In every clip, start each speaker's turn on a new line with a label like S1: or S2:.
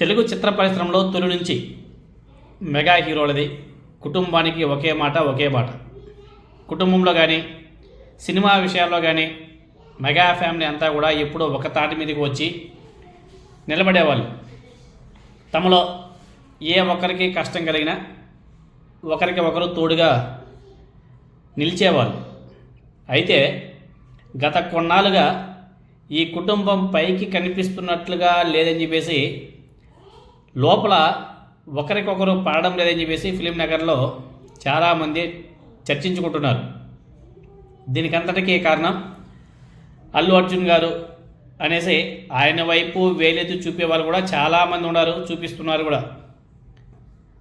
S1: తెలుగు చిత్ర పరిశ్రమలో తొలి నుంచి మెగా హీరోలది. కుటుంబానికి ఒకే మాట ఒకే మాట కుటుంబంలో కానీ సినిమా విషయాల్లో కానీ మెగా ఫ్యామిలీ అంతా కూడా ఎప్పుడూ ఒక తాటి మీదకి వచ్చి నిలబడేవాళ్ళు. తమలో ఏ ఒక్కరికి కష్టం కలిగినా ఒకరికి ఒకరు తోడుగా నిలిచేవాళ్ళు. అయితే గత కొన్నాళ్ళుగా ఈ కుటుంబం పైకి కనిపిస్తున్నట్లుగా లేదని చెప్పేసి లోపల ఒకరికొకరు పడడం లేదని చెప్పేసి ఫిలిం నగర్లో చాలామంది చర్చించుకుంటున్నారు. దీనికంతటికీ కారణం అల్లు అర్జున్ గారు అనేసి ఆయన వైపు వేలెత్తి చూపే వాళ్ళు కూడా చాలామంది ఉన్నారు చూపిస్తున్నారు కూడా.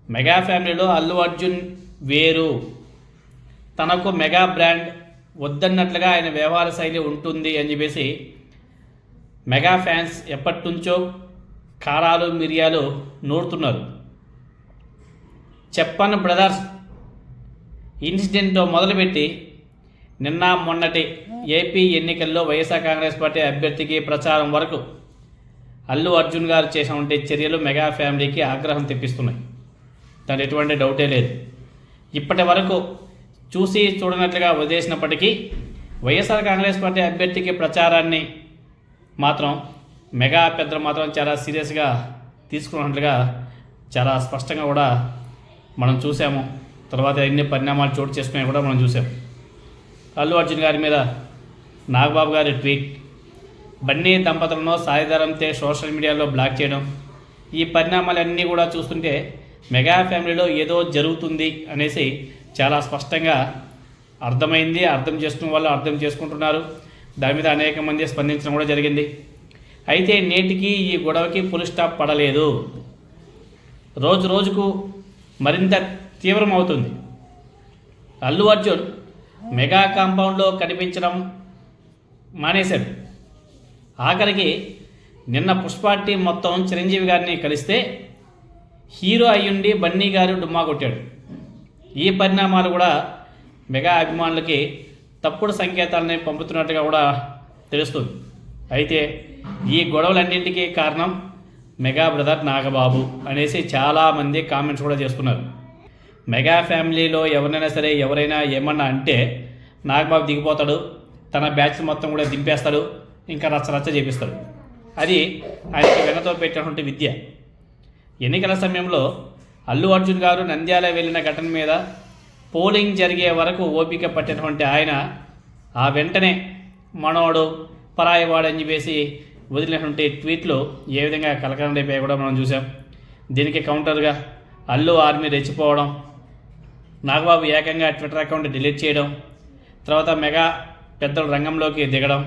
S1: మెగా ఫ్యామిలీలో అల్లు అర్జున్ వేరు. తనకు మెగా బ్రాండ్ వద్దన్నట్లుగా ఆయన వ్యవహార శైలి ఉంటుంది అని చెప్పేసి మెగా ఫ్యాన్స్ ఎప్పటి నుంచో కారాలు మిరియాలు నూరుతున్నారు. చెప్పన్ బ్రదర్స్. ఇన్సిడెంట్తో మొదలుపెట్టి నిన్న మొన్నటి ఏపీ ఎన్నికల్లో వైఎస్ఆర్ కాంగ్రెస్ పార్టీ అభ్యర్థికి ప్రచారం వరకు అల్లు అర్జున్ గారు చేసినటువంటి చర్యలు మెగా ఫ్యామిలీకి ఆగ్రహం తెప్పిస్తున్నాయి. దాని ఎటువంటి డౌటే లేదు. ఇప్పటి వరకు చూసి చూడనట్లుగా వదిలేసినప్పటికీ వైఎస్ఆర్ కాంగ్రెస్ పార్టీ అభ్యర్థికి ప్రచారాన్ని మాత్రం మెగా పెద్దలు మాత్రం చాలా సీరియస్గా తీసుకున్నట్లుగా చాలా స్పష్టంగా కూడా మనం చూసాము. తర్వాత ఎన్ని పరిణామాలు చోటు చేసుకున్నాయి కూడా మనం చూసాం. అల్లు అర్జున్ గారి మీద నాగబాబు గారి ట్వీట్. బన్నీ దంపతులను సాయిధరంతే సోషల్ మీడియాలో బ్లాక్ చేయడం. ఈ పరిణామాలన్నీ కూడా చూస్తుంటే మెగా ఫ్యామిలీలో ఏదో జరుగుతుంది అనేసి చాలా స్పష్టంగా అర్థమైంది అర్థం చేసుకున్న వాళ్ళు అర్థం చేసుకుంటున్నారు. దాని మీద అనేక మంది స్పందించడం కూడా జరిగింది. అయితే నేటికి ఈ గొడవకి పులి స్టాప్ పడలేదు. రోజు రోజుకు మరింత తీవ్రమవుతుంది. అల్లు అర్జున్ మెగా కాంపౌండ్లో కనిపించడం మానేశాడు. ఆఖరికి నిన్న పుష్పార్టీ మొత్తం చిరంజీవి గారిని కలిస్తే హీరో అయ్యుండి బన్నీ గారు డుమ్మా కొట్టాడు. ఈ పరిణామాలు కూడా మెగా అభిమానులకి తప్పుడు సంకేతాలని పంపుతున్నట్టుగా కూడా తెలుస్తుంది. అయితే ఈ గొడవలన్నింటికీ కారణం మెగా బ్రదర్ నాగబాబు అనేసి చాలామంది కామెంట్స్ కూడా చేస్తున్నారు. మెగా ఫ్యామిలీలో ఎవరైనా సరే ఎవరైనా ఏమన్నా అంటే నాగబాబు దిగిపోతాడు తన బ్యాచ్ మొత్తం కూడా దింపేస్తాడు ఇంకా రచ్చ రచ్చ చేపిస్తాడు. అది ఆయనకి వెనతో పెట్టినటువంటి విద్య. ఎన్నికల సమయంలో అల్లు అర్జున్ గారు నంద్యాల వెళ్ళిన ఘటన మీద పోలింగ్ జరిగే వరకు ఓపిక పట్టినటువంటి ఆయన ఆ వెంటనే మనోడు పరాయవాడని అని చెప్పేసి వదిలినటువంటి ట్వీట్లు ఏ విధంగా కలకలం రేపాయి కూడా మనం చూసాం దీనికి కౌంటర్గా అల్లు ఆర్మీ రెచ్చిపోవడం నాగబాబు ఏకంగా ట్విట్టర్ అకౌంట్ డిలీట్ చేయడం తర్వాత మెగా పెద్దలు రంగంలోకి దిగడం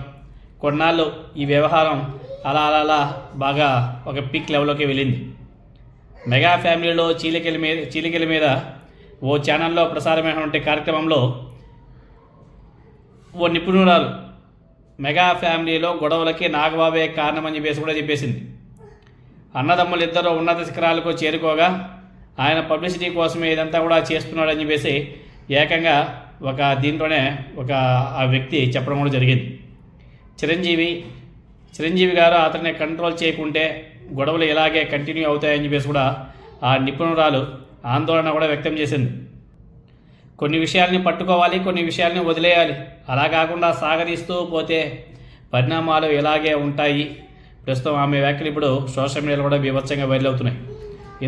S1: కొన్నాళ్ళు ఈ వ్యవహారం అలా అలా అలా బాగా ఒక పీక్ లెవెల్లోకి వెళ్ళింది. మెగా ఫ్యామిలీలో చీలికల మీద చీలికల మీద ఓ ఛానల్లో ప్రసారమైనటువంటి కార్యక్రమంలో ఓ నిపుణురాలు మెగా ఫ్యామిలీలో గొడవలకి నాగబాబే కారణమని చెప్పేసి కూడా చెప్పేసింది. అన్నదమ్ములు ఇద్దరు ఉన్నత శిఖరాలకు చేరుకోగా ఆయన పబ్లిసిటీ కోసమే ఇదంతా కూడా చేస్తున్నాడని చెప్పేసి ఏకంగా ఒక దీంట్లోనే ఒక ఆ వ్యక్తి చెప్పడం కూడా జరిగింది. చిరంజీవి చిరంజీవి గారు అతన్ని కంట్రోల్ చేయకుంటే గొడవలు ఇలాగే కంటిన్యూ అవుతాయని చెప్పేసి కూడా ఆ నిపుణురాలు ఆందోళన కూడా వ్యక్తం చేసింది. కొన్ని విషయాల్ని పట్టుకోవాలి కొన్ని విషయాల్ని వదిలేయాలి. అలా కాకుండా సాగదీస్తూ పోతే పరిణామాలు ఇలాగే ఉంటాయి. ప్రస్తుతం ఆమె వ్యాఖ్యలు ఇప్పుడు సోషల్ మీడియాలో కూడా బీభత్సంగా వైరల్ అవుతున్నాయి.